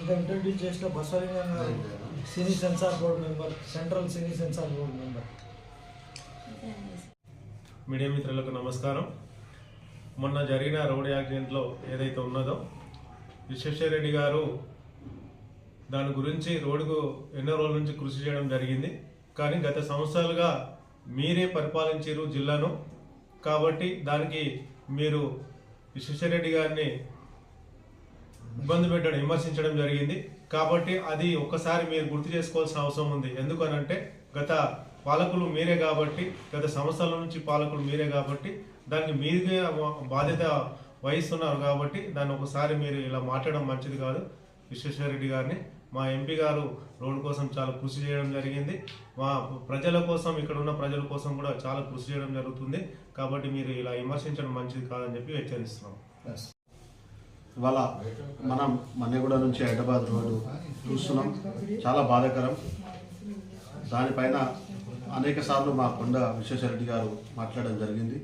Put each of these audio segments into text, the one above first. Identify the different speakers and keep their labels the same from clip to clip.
Speaker 1: ఇంకా ఇంట్రడ్యూస్ చేసిన Basavalingam garu cine censor board member central cine censor board member.
Speaker 2: Media మిత్రులకు నమస్కారం. మొన్న జరిగిన రోడ్ యాక్సిడెంట్లో ఏదైతే ఉన్నదో విశ్వేశ్వరరెడ్డి గారు దాని గురించి రోడ్డుకు ఎన్నో రోజుల నుంచి కృషి చేయడం జరిగింది. కానీ గత సంవత్సరాలుగా మీరే పరిపాలించారు జిల్లాను. కాబట్టి దానికి మీరు విశ్వేశ్వరరెడ్డి గారిని ఇబ్బంది పెట్టడం విమర్శించడం జరిగింది. కాబట్టి అది ఒక్కసారి మీరు గుర్తు చేసుకోవాల్సిన అవసరం ఉంది. ఎందుకనంటే గత పాలకులు మీరే కాబట్టి గత సంవత్సరాల నుంచి పాలకులు మీరే కాబట్టి దాన్ని మీరుగా బాధ్యత వహిస్తున్నారు కాబట్టి దాన్ని ఒకసారి మీరు ఇలా మాట్లాడడం మంచిది కాదు. విశ్వేశ్వరరెడ్డి గారిని మా ఎంపీ గారు రోడ్డు కోసం చాలా కృషి చేయడం జరిగింది. మా ప్రజల కోసం ఇక్కడ ఉన్న ప్రజల కోసం కూడా చాలా కృషి చేయడం జరుగుతుంది. కాబట్టి మీరు ఇలా విమర్శించడం మంచిది కాదని చెప్పి హెచ్చరిస్తున్నాం.
Speaker 3: ఇవాళ మనం మన్నెగూడ నుంచి హైదరాబాద్ రోడ్డు చూస్తున్నాం. చాలా బాధాకరం. దానిపైన అనేక సార్లు మా కొండ విశ్వేశ్వరరెడ్డి గారు మాట్లాడడం జరిగింది.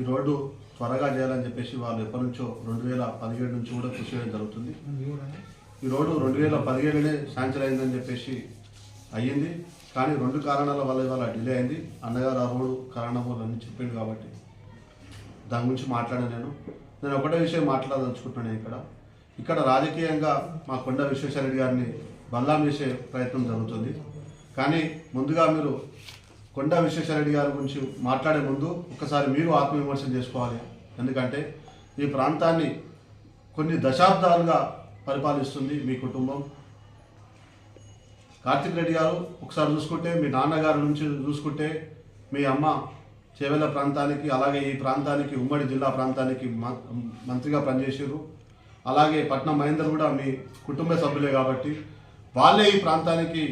Speaker 3: ఈ రోడ్డు త్వరగా చేయాలని చెప్పేసి వాళ్ళు ఎప్పటి నుంచో రెండు వేల పదిహేడు నుంచి కూడా కృషి చేయడం జరుగుతుంది. ఈ రోడ్డు రెండు వేల పదిహేడునే శాంక్షన్ అయిందని చెప్పేసి అయ్యింది. కానీ రెండు కారణాల వల్ల ఇవాళ డిలే అయింది. అన్నగారు ఆ రోడ్డు కారణము అని చెప్పిండు కాబట్టి దాని గురించి మాట్లాడాను నేను. నేను ఒకటే విషయం మాట్లాడదలుచుకుంటున్నాను ఇక్కడ. ఇక్కడ రాజకీయంగా మా కొండ విశ్వేశ్వరరెడ్డి గారిని బల్లాం చేసే ప్రయత్నం జరుగుతుంది. కానీ ముందుగా మీరు కొండ విశ్వేశ్వరరెడ్డి గారి గురించి మాట్లాడే ముందు ఒకసారి మీరు ఆత్మవిమర్శన చేసుకోవాలి. ఎందుకంటే ఈ ప్రాంతాన్ని కొన్ని దశాబ్దాలుగా పరిపాలిస్తుంది మీ కుటుంబం. కార్తిక్ రెడ్డి గారు ఒకసారి చూసుకుంటే మీ నాన్నగారి నుంచి చూసుకుంటే మీ అమ్మ చేవెళ్ళ ప్రాంతానికి అలాగే ఈ ప్రాంతానికి ఉమ్మడి జిల్లా ప్రాంతానికి మంత్రిగా పనిచేసారు అలాగే పట్నం మహేందర్ కూడా మీ కుటుంబ సభ్యులే కాబట్టి వాళ్ళే ఈ ప్రాంతానికి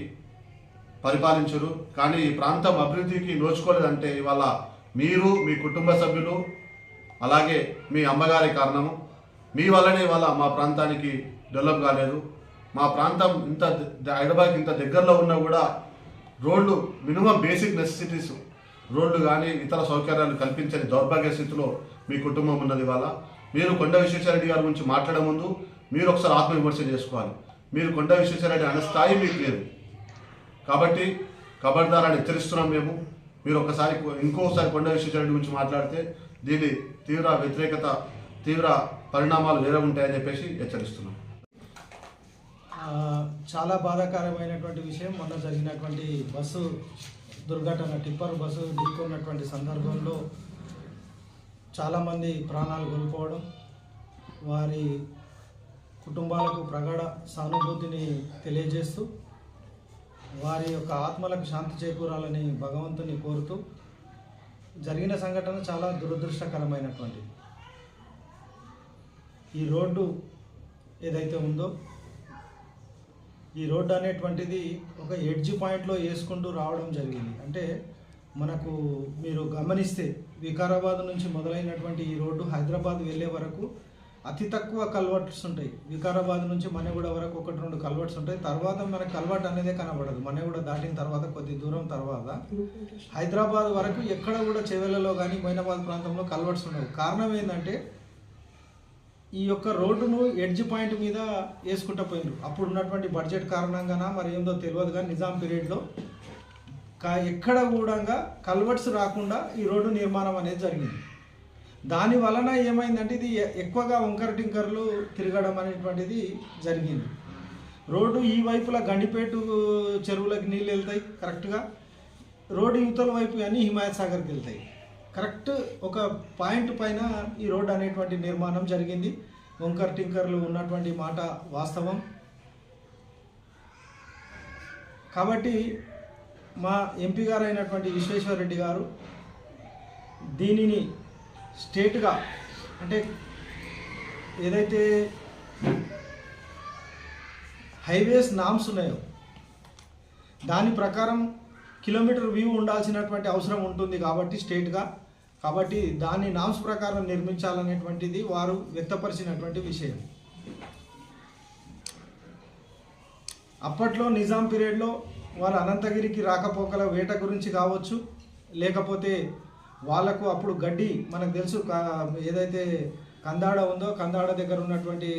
Speaker 3: పరిపాలించరు. కానీ ఈ ప్రాంతం అభివృద్ధికి నోచుకోలేదంటే ఇవాళ మీరు మీ కుటుంబ సభ్యులు అలాగే మీ అమ్మగారి కారణము. మీ వల్లనే ఇవాళ మా ప్రాంతానికి డెవలప్ కాలేదు. మా ప్రాంతం ఇంత హైదరాబాద్ హైదరాబాద్కి ఇంత దగ్గరలో ఉన్నా కూడా రోడ్లు మినిమం బేసిక్ నెసెసిటీస్ రోడ్లు కానీ ఇతర సౌకర్యాలు కల్పించని దౌర్భాగ్య స్థితిలో మీ కుటుంబం ఉన్నది వాళ్ళ మీరు కొండ విశ్వేశ్వరరెడ్డి గారి గురించి మాట్లాడే ముందు మీరు ఒకసారి ఆత్మవిమర్శ చేసుకోవాలి. మీరు కొండ విశ్వేశ్వరరెడ్డి అనే స్థాయి మీకు లేదు. కాబట్టి కబర్దారాన్ని హెచ్చరిస్తున్నాం మేము. మీరు ఒకసారి ఇంకోసారి కొండ విశ్వేశ్వరరెడ్డి గురించి మాట్లాడితే దీని తీవ్ర వ్యతిరేకత తీవ్ర పరిణామాలు వేరే ఉంటాయని చెప్పేసి హెచ్చరిస్తున్నాం.
Speaker 1: చాలా బాధాకరమైనటువంటి విషయం. మొన్న జరిగినటువంటి బస్సు దుర్ఘటన టిప్పర్ బస్సు ఢీకొన్నటువంటి సందర్భంలో చాలామంది ప్రాణాలు కోల్పోవడం వారి కుటుంబాలకు ప్రగాఢ సానుభూతిని తెలియజేస్తూ వారి యొక్క ఆత్మలకు శాంతి చేకూరాలని భగవంతుని కోరుతూ జరిగిన సంఘటన చాలా దురదృష్టకరమైనటువంటిది. ఈ రోడ్డు ఏదైతే ఉందో ఈ రోడ్డు అనేటువంటిది ఒక ఎడ్జ్ పాయింట్లో వేసుకుంటూ రావడం జరిగింది. అంటే మనకు మీరు గమనిస్తే వికారాబాద్ నుంచి మొదలైనటువంటి ఈ రోడ్డు హైదరాబాద్ వెళ్ళే వరకు అతి తక్కువ కల్వర్ట్స్ ఉంటాయి. వికారాబాద్ నుంచి మన్నెగూడ వరకు ఒకటి రెండు కల్వర్ట్స్ ఉంటాయి. తర్వాత మనకు కల్వర్ట్ అనేదే కనబడదు. మన్నెగూడ దాటిన తర్వాత కొద్ది దూరం తర్వాత హైదరాబాద్ వరకు ఎక్కడ కూడా చెవెలలో కానీ మైనాబాద్ ప్రాంతంలో కల్వర్ట్స్ ఉండవు. కారణం ఏంటంటే ఈ యొక్క రోడ్డును ఎడ్జ్ పాయింట్ మీద వేసుకుంటూ పోయినారు అప్పుడు ఉన్నటువంటి బడ్జెట్ కారణంగానా మరి ఏందో తెలియదు కానీ నిజాం పీరియడ్లో కా ఎక్కడ కూడా కల్వర్ట్స్ రాకుండా ఈ రోడ్డు నిర్మాణం అనేది జరిగింది. దాని వలన ఏమైందంటే ఇది ఎక్కువగా వంకర టింకర్లు తిరగడం అనేటువంటిది జరిగింది. రోడ్డు ఈ వైపులా గండిపేటు చెరువులకు నీళ్ళు వెళ్తాయి కరెక్ట్గా. రోడ్డు యువతల వైపు అన్నీ హిమాయత్ సాగర్కి వెళ్తాయి. కరెక్ట్ ఒక పాయింట్ పైన ఈ రోడ్డు అనేటువంటి నిర్మాణం జరిగింది. వంకర్ టింకర్లు ఉన్నటువంటి మాట వాస్తవం. కాబట్టి మా ఎంపీ గారు అయినటువంటి విశ్వేశ్వరరెడ్డి గారు దీనిని స్టేట్గా అంటే ఏదైతే హైవేస్ నామ్స్ ఉన్నాయో దాని ప్రకారం కిలోమీటర్ వ్యూ ఉండాల్సినటువంటి అవసరం ఉంటుంది కాబట్టి స్టేట్గా కాబట్టి దాన్ని నామ్స్ ప్రకారం నిర్మించాలనేటువంటిది వారు వ్యక్తపరిచినటువంటి విషయం. అప్పట్లో నిజాం పీరియడ్లో వారు అనంతగిరికి రాకపోకల వేట గురించి కావచ్చు లేకపోతే వాళ్ళకు అప్పుడు గడ్డి మనకు తెలుసు ఏదైతే కందాడ ఉందో కందాడ దగ్గర ఉన్నటువంటి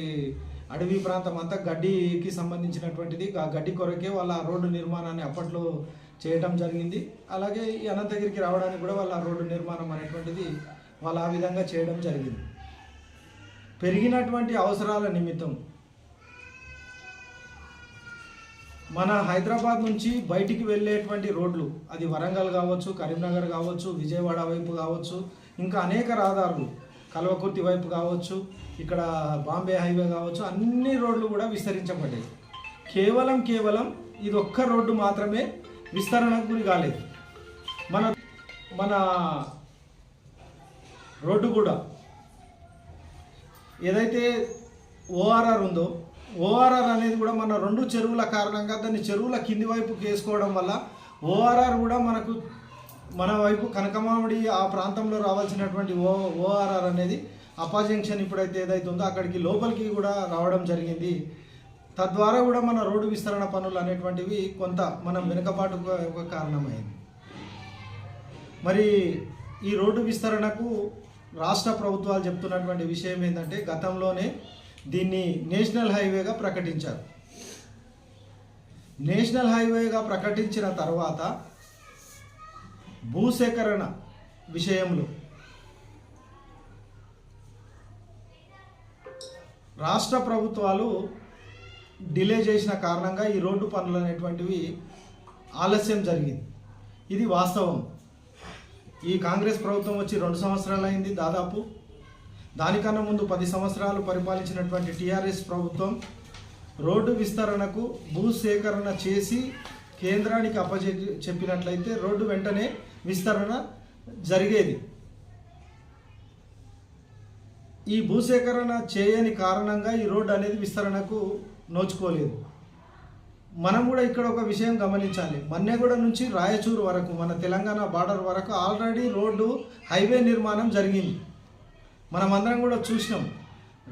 Speaker 1: అడవి ప్రాంతం అంతా గడ్డికి సంబంధించినటువంటిది. ఆ గడ్డి కొరకే వాళ్ళ ఆ రోడ్డు నిర్మాణాన్ని అప్పట్లో చేయటం జరిగింది. అలాగే ఈ అనంతగిరికి రావడానికి కూడా వాళ్ళ ఆ రోడ్డు నిర్మాణం అనేటువంటిది వాళ్ళు ఆ విధంగా చేయడం జరిగింది. పెరిగినటువంటి అవసరాల నిమిత్తం మన హైదరాబాద్ నుంచి బయటికి వెళ్ళేటువంటి రోడ్లు అది వరంగల్ కావచ్చు కరీంనగర్ కావచ్చు విజయవాడ వైపు కావచ్చు ఇంకా అనేక రహదారులు కల్వకుర్తి వైపు కావచ్చు ఇక్కడ బాంబే హైవే కావచ్చు అన్ని రోడ్లు కూడా విస్తరించబడ్డాయి. కేవలం కేవలం ఇది ఒక్క రోడ్డు మాత్రమే విస్తరణకు గురి కాలేదు. మన మన రోడ్డు కూడా ఏదైతే ఓఆర్ఆర్ ఉందో ఓఆర్ఆర్ అనేది కూడా మన రెండు చెరువుల కారణంగా దాన్ని చెరువుల కింది వైపు వేసుకోవడం వల్ల ఓఆర్ఆర్ కూడా మనకు మన వైపు కనకమామిడి ఆ ప్రాంతంలో రావాల్సినటువంటి ఓ ఓఆర్ఆర్ అనేది అపా జంక్షన్ ఇప్పుడైతే ఏదైతే ఉందో అక్కడికి లోపలికి కూడా రావడం జరిగింది. తద్వారా కూడా మన రోడ్డు విస్తరణ పనులు అనేటువంటివి కొంత మనం వెనుకబాటు ఒక కారణమైంది. మరి ఈ రోడ్డు విస్తరణకు రాష్ట్ర ప్రభుత్వాలు చెప్తున్నటువంటి విషయం ఏంటంటే గతంలోనే దీన్ని నేషనల్ హైవేగా ప్రకటించారు. నేషనల్ హైవేగా ప్రకటించిన తర్వాత భూసేకరణ విషయంలో రాష్ట్ర ప్రభుత్వాలు డిలే చేసిన కారణంగా ఈ రోడ్డు పనులు అనేటువంటివి ఆలస్యం జరిగింది. ఇది వాస్తవం. ఈ కాంగ్రెస్ ప్రభుత్వం వచ్చి రెండు సంవత్సరాలు అయింది దాదాపు. దానికన్నా ముందు పది సంవత్సరాలు పరిపాలించినటువంటి టీఆర్ఎస్ ప్రభుత్వం రోడ్డు విస్తరణకు భూసేకరణ చేసి కేంద్రానికి అప్పచె చెప్పినట్లయితే రోడ్డు వెంటనే విస్తరణ జరిగేది. ఈ భూసేకరణ చేయని కారణంగా ఈ రోడ్డు అనేది విస్తరణకు నోచుకోలేదు. మనం కూడా ఇక్కడ ఒక విషయం గమనించాలి. మన్నెగూడ నుంచి రాయచూరు వరకు మన తెలంగాణ బార్డర్ వరకు ఆల్రెడీ రోడ్డు హైవే నిర్మాణం జరిగింది. మనం అందరం కూడా చూసినాం.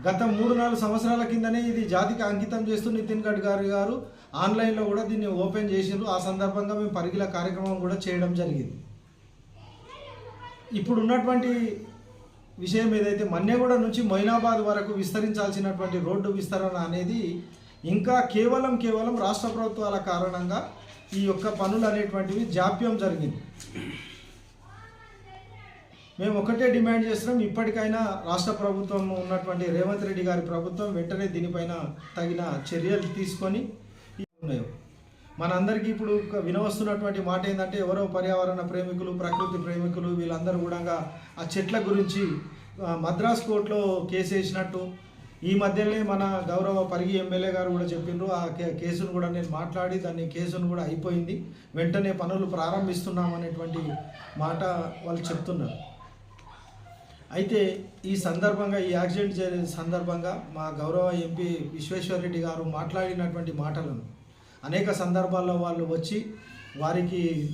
Speaker 1: గత మూడు నాలుగు సంవత్సరాల కిందనే ఇది జాతికి అంకితం చేస్తూ నితిన్ గడ్కరీ గారు ఆన్లైన్లో కూడా దీన్ని ఓపెన్ చేసిండ్రు. ఆ సందర్భంగా మేము పరిగిల కార్యక్రమం కూడా చేయడం జరిగింది. ఇప్పుడు ఉన్నటువంటి విషయం ఏదైతే మన్నెగూడ నుంచి మొయినాబాద్ వరకు విస్తరించాల్సినటువంటి రోడ్డు విస్తరణ అనేది ఇంకా కేవలం కేవలం రాష్ట్ర ప్రభుత్వాల కారణంగా ఈ యొక్క పనులు అనేటువంటివి జాప్యం జరిగింది. మేము ఒకటే డిమాండ్ చేస్తున్నాం ఇప్పటికైనా రాష్ట్ర ప్రభుత్వం ఉన్నటువంటి రేవంత్ రెడ్డి గారి ప్రభుత్వం వెంటనే దీనిపైన తగిన చర్యలు తీసుకొని ఉన్నాయో. మనందరికీ ఇప్పుడు ఒక వినవస్తున్నటువంటి మాట ఏంటంటే ఎవరో పర్యావరణ ప్రేమికులు ప్రకృతి ప్రేమికులు వీళ్ళందరూ కూడా ఆ చెట్ల గురించి మద్రాస్ కోర్టులో కేసు వేసినట్టు ఈ మధ్యనే మన గౌరవ పరిగి ఎమ్మెల్యే గారు కూడా చెప్పిండ్రు. ఆ కే- కేసును కూడా నేను మాట్లాడి దాన్ని కేసును కూడా అయిపోయింది. వెంటనే పనులు ప్రారంభిస్తున్నాం అనేటువంటి మాట వాళ్ళు చెప్తున్నారు. అయితే ఈ సందర్భంగా ఈ యాక్సిడెంట్ జరిగిన సందర్భంగా మా గౌరవ ఎంపీ విశ్వేశ్వరరెడ్డి గారు మాట్లాడినటువంటి మాటలను అనేక సందర్భాల్లో వాళ్ళు వచ్చి వారికి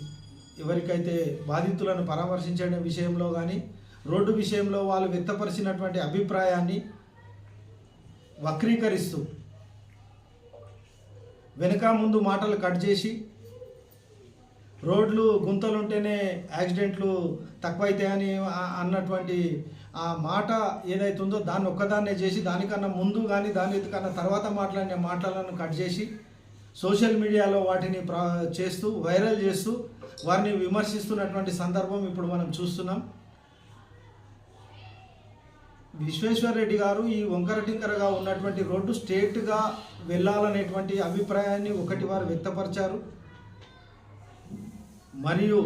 Speaker 1: ఎవరికైతే బాధితులను పరామర్శించడం విషయంలో కానీ రోడ్డు విషయంలో వాళ్ళు వ్యక్తపరిచినటువంటి అభిప్రాయాన్ని వక్రీకరిస్తూ వెనుక ముందు మాటలు కట్ చేసి రోడ్లు గుంతలు ఉంటేనే యాక్సిడెంట్లు తక్కువైతాయని ఆ- అన్నటువంటి ఆ మాట ఏదైతుందో ఉందో దాన్ని ఒక్కదాన్నే చేసి దానికన్నా ముందు కానీ దాని కన్నా తర్వాత మాట్లాడిన మాటలను కట్ చేసి సోషల్ మీడియాలో వాటిని ప్రా చేస్తూ వైరల్ చేస్తూ వారిని విమర్శిస్తున్నటువంటి సందర్భం ఇప్పుడు మనం చూస్తున్నాం. విశ్వేశ్వర్ రెడ్డి గారు ఈ వంకర టింకరగా ఉన్నటువంటి రోడ్డు స్టేట్గా వెళ్ళాలనేటువంటి అభిప్రాయాన్ని ఒకటి వారు వ్యక్తపరిచారు. మరియు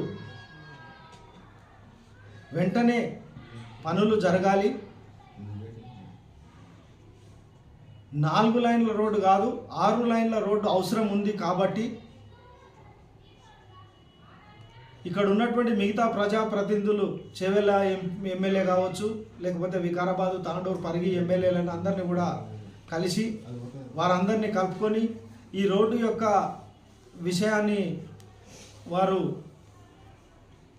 Speaker 1: వెంటనే పనులు జరగాలి. నాలుగు లైన్ల రోడ్డు కాదు ఆరు లైన్ల రోడ్డు అవసరం ఉంది కాబట్టి ఇక్కడ ఉన్నటువంటి మిగతా ప్రజాప్రతినిధులు చెవెల ఎం- ఎమ్మెల్యే కావచ్చు లేకపోతే వికారాబాదు తాండూరు పరిగి ఎమ్మెల్యేలను అందరినీ కూడా కలిసి వారందరినీ కలుపుకొని ఈ రోడ్డు యొక్క విషయాన్ని వారు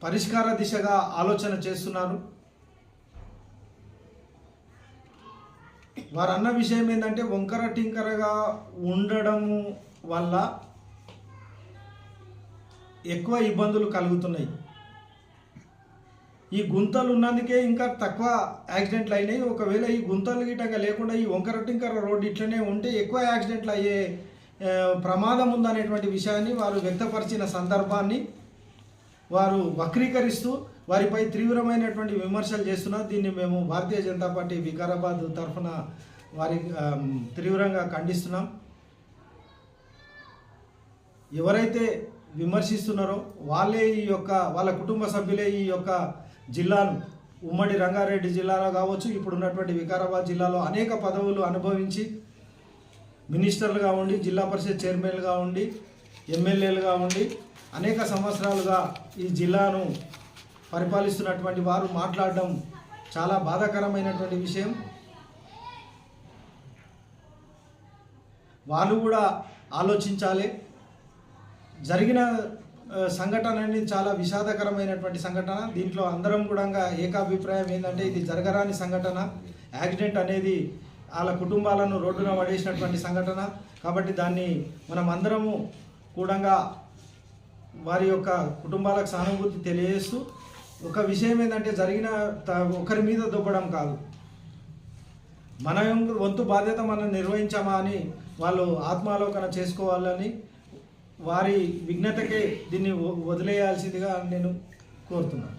Speaker 1: పరిష్కార దిశగా ఆలోచన చేస్తున్నారు. వారు అన్న విషయం ఏంటంటే వంకర టింకరగా ఉండడం వల్ల ఎక్కువ ఇబ్బందులు కలుగుతున్నాయి. ఈ గుంతలు ఉన్నందుకే ఇంకా తక్కువ యాక్సిడెంట్లు అయినాయి. ఒకవేళ ఈ గుంతలు గిట్టగా లేకుండా ఈ వంకర టింకర రోడ్డు ఇట్లనే ఉంటే ఎక్కువ యాక్సిడెంట్లు అయ్యే ప్రమాదం ఉందనేటువంటి విషయాన్ని వారు వ్యక్తపరిచిన సందర్భాన్ని వారు వక్రీకరిస్తూ వారిపై తీవ్రమైనటువంటి విమర్శలు చేస్తున్నారు. దీన్ని మేము భారతీయ జనతా పార్టీ వికారాబాద్ తరఫున వారి తీవ్రంగా ఖండిస్తున్నాం. ఎవరైతే విమర్శిస్తున్నారో. వాళ్ళే ఈ యొక్క వాళ్ళ కుటుంబ సభ్యులే ఈ యొక్క జిల్లాను ఉమ్మడి రంగారెడ్డి జిల్లాలో కావచ్చు ఇప్పుడు ఉన్నటువంటి వికారాబాద్ జిల్లాలో అనేక పదవులు అనుభవించి మినిస్టర్లుగా ఉండి జిల్లా పరిషత్ చైర్మన్లుగా ఉండి ఎమ్మెల్యేలుగా ఉండి అనేక సంవత్సరాలుగా ఈ జిల్లాను పరిపాలిస్తున్నటువంటి వారు మాట్లాడడం చాలా బాధాకరమైనటువంటి విషయం. వాళ్ళు కూడా ఆలోచించాలి. జరిగిన సంఘటన అనేది చాలా విషాదకరమైనటువంటి సంఘటన. దీంట్లో అందరం కూడా ఏకాభిప్రాయం ఏంటంటే ఇది జరగరాని సంఘటన. యాక్సిడెంట్ అనేది వాళ్ళ కుటుంబాలను రోడ్డున పడేసినటువంటి సంఘటన. కాబట్టి దాన్ని మనం అందరము కూడా వారి యొక్క కుటుంబాలకు సానుభూతి తెలియజేస్తూ ఒక విషయం ఏంటంటే జరిగిన త- ఒకరి మీద దొబ్బడం కాదు. మన వంతు బాధ్యత మనం నిర్వహించామా అని వాళ్ళు ఆత్మాలోకన చేసుకోవాలని వారి విఘ్నతకే దీన్ని వదిలేయాల్సిందిగా నేను కోరుతున్నాను.